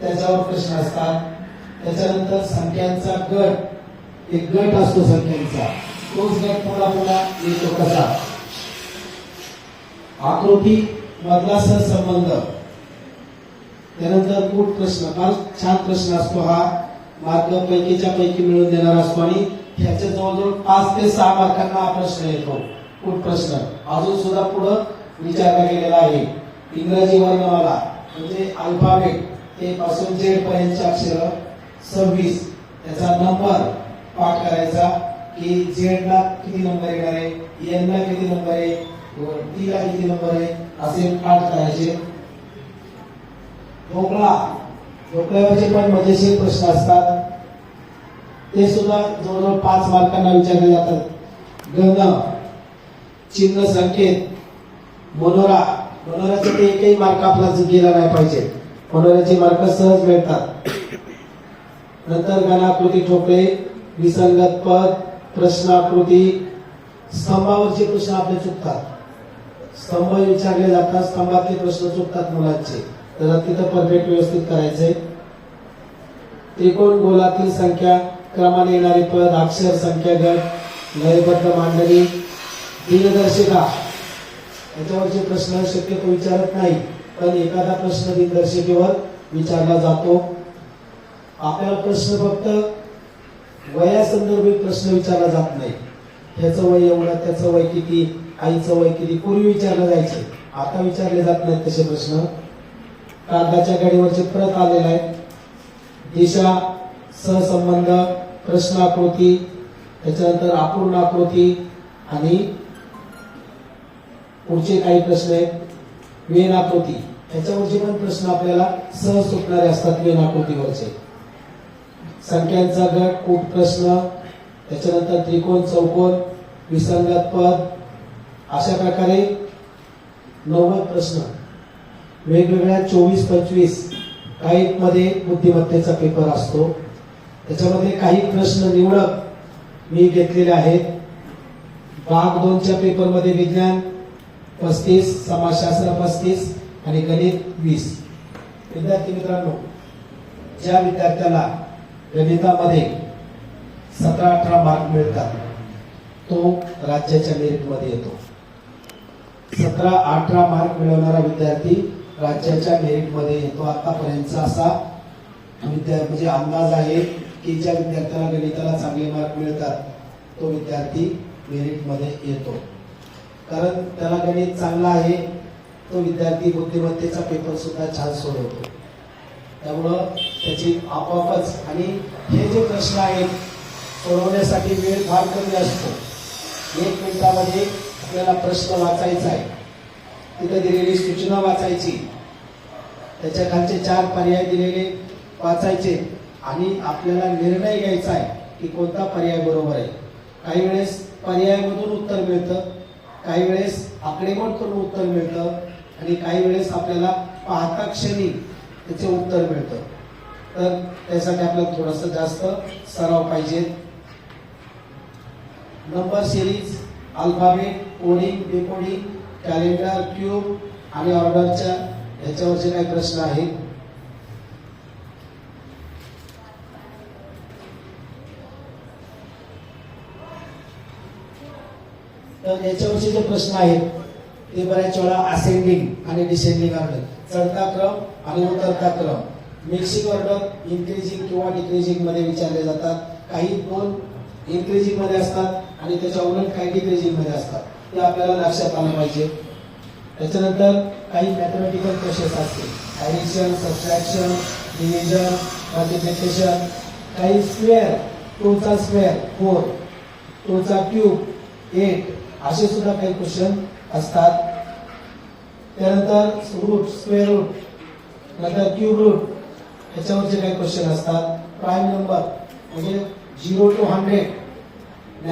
त्याच्यावर प्रश्न असतात. त्याच्यानंतर संख्यांचा गट. एक गट असतो संख्यांचा. तोच गट पुन्हा पुन्हा येतो कसा? आकृती मधला सहसंबंध. त्यानंतर कूट प्रश्न. फार छान प्रश्न असतो हा. मार्ग पैकीच्या पैकी मिळून देणारा असतो आणि ह्याच्या जवळजवळ पाच ते सहा मार्कांना हा प्रश्न येतो. कूट प्रश्न. अजून सुद्धा पुढं विचारला गेलेला आहे. इंग्रजी वर्णमाला म्हणजे अल्फाबेट ते पासून जेड पर्यंतचे अक्षर सव्वीस त्याचा नंबर पाठ करायचा की झेड ला किती नंबर येणार आहे एन ला किती नंबर आहे टी ला किती नंबर आहे असे पाठ करायचे. ढोकळा ढोकळ्यावरचे पण मजेशीर प्रश्न असतात. ते सुद्धा जवळजवळ पाच मार्कांना विचारले जातात. गंग चिन्ह संकेत मनोरा. मनोराचे ते एकही मार्क आपला गेला नाही पाहिजे. मनोऱ्याचे मार्क सहज मिळतात. नंतर गणाकृती ठोकळे विसंगत पद प्रश्नाकृती स्तंभावरचे प्रश्न आपले चुकतात. स्तंभ विचारले जातात स्तंभातले प्रश्न चुकतात मुलांचे. तर तिथं परफेक्ट व्यवस्थित करायचे त्रिकोण गोलातील संख्या क्रमाने येणारे पद अक्षर संख्या गट लयबद्ध मांडणी दिनदर्शिका. याच्यावरचे प्रश्न शक्यतो विचारत नाही. पण एखादा प्रश्न दिनदर्शिकेवर विचारला जातो. आपल्याला प्रश्न फक्त वयासंदर्भित प्रश्न विचारला जात नाही. ह्याचं वय एवढं त्याचं वय किती आईचं वय किती पूर्वी विचारलं जायचे. आता विचारले जात नाहीत तसे प्रश्न. कागदाच्या गाडीवरचे प्रत आलेला आहे दिशा सहसंबंध प्रश्नाकृती त्याच्यानंतर अपूर्णाकृती आणि पुढचे काही प्रश्न आहेत. वेनाकृती. याच्यावरचे पण प्रश्न आपल्याला सहज सुटणारे असतात वेनाकृतीवरचे. संख्यांचा गट कूट प्रश्न त्याच्यानंतर त्रिकोण चौकोन विसंगत पद अशा प्रकारे नव्वद प्रश्न. वेगवेगळ्या चोवीस पंचवीस काही मध्ये बुद्धिमत्तेचा पेपर असतो. त्याच्यामध्ये काही प्रश्न निवडक मी घेतलेले आहेत. भाग दोनच्या पेपरमध्ये विज्ञान पस्तीस समाजशास्त्र पस्तीस आणि गणित वीस. विद्यार्थी मित्रांनो ज्या विद्यार्थ्याला गणितामध्ये सतरा अठरा मार्क मिळतात तो राज्याच्या मेरिटमध्ये येतो. सतरा अठरा मार्क मिळवणारा विद्यार्थी राज्याच्या मेरिटमध्ये येतो. आतापर्यंतचा असा विद्या म्हणजे अंदाज आहे की ज्या विद्यार्थ्याला गणिताला चांगले मार्क मिळतात तो विद्यार्थी मेरिटमध्ये येतो. कारण त्याला गणित चांगला आहे. तो विद्यार्थी बुद्धिमत्तेचा पेपर सुद्धा छान सोडवतो. त्यामुळं त्याची आपोआपच आणि हे जे प्रश्न आहेत सोडवण्यासाठी वेळ फार कमी असतो. एक मिनिटामध्ये आपल्याला प्रश्न वाचायचा आहे. तिथे दिलेली सूचना वाचायची. त्याच्या खालचे चार पर्याय दिलेले वाचायचे आणि आपल्याला निर्णय घ्यायचा आहे की कोणता पर्याय बरोबर आहे. काही वेळेस पर्यायामधून उत्तर मिळतं काही वेळेस आकडेमोड करून उत्तर मिळतं आणि काही वेळेस आपल्याला पाहता क्षणी त्याचे उत्तर मिळतं. तर त्यासाठी आपल्याला थोडंसं जास्त सराव पाहिजे. Number series alphabet coding decoding calendar cube आणि ऑर्डरच्या याच्यावरचे काही प्रश्न आहेत. तर याच्यावरचे जे प्रश्न आहेत ते बऱ्याच वेळा असेंडिंग आणि डिसेंडिंग ऑर्डर चढता क्रम आणि उतरता क्रम. मिक्सिंग ऑर्डर इन्क्रीजिंग किंवा डिक्रीजिंगमध्ये विचारले जातात. काही दोन इन्क्रीजिंगमध्ये असतात आणि त्याच्या उलट काही डिक्रीजिंगमध्ये असतात. ते आपल्याला लक्षात आलं पाहिजे. त्याच्यानंतर काही मॅथमॅटिकल प्रोसेस असते ॲडिशन सबट्रॅक्शन डिव्हिजन मल्टिप्लिकेशन काही स्क्वेअर टूचा स्क्वेअर फोर टूचा क्यूब एट असे सुद्धा काही क्वेश्चन असतात. त्यानंतर रूट स्क्वेअर रूट नंतर क्यूब रूट याच्यावरचे काही क्वेश्चन असतात. प्राईम नंबर म्हणजे झिरो टू हंड्रेड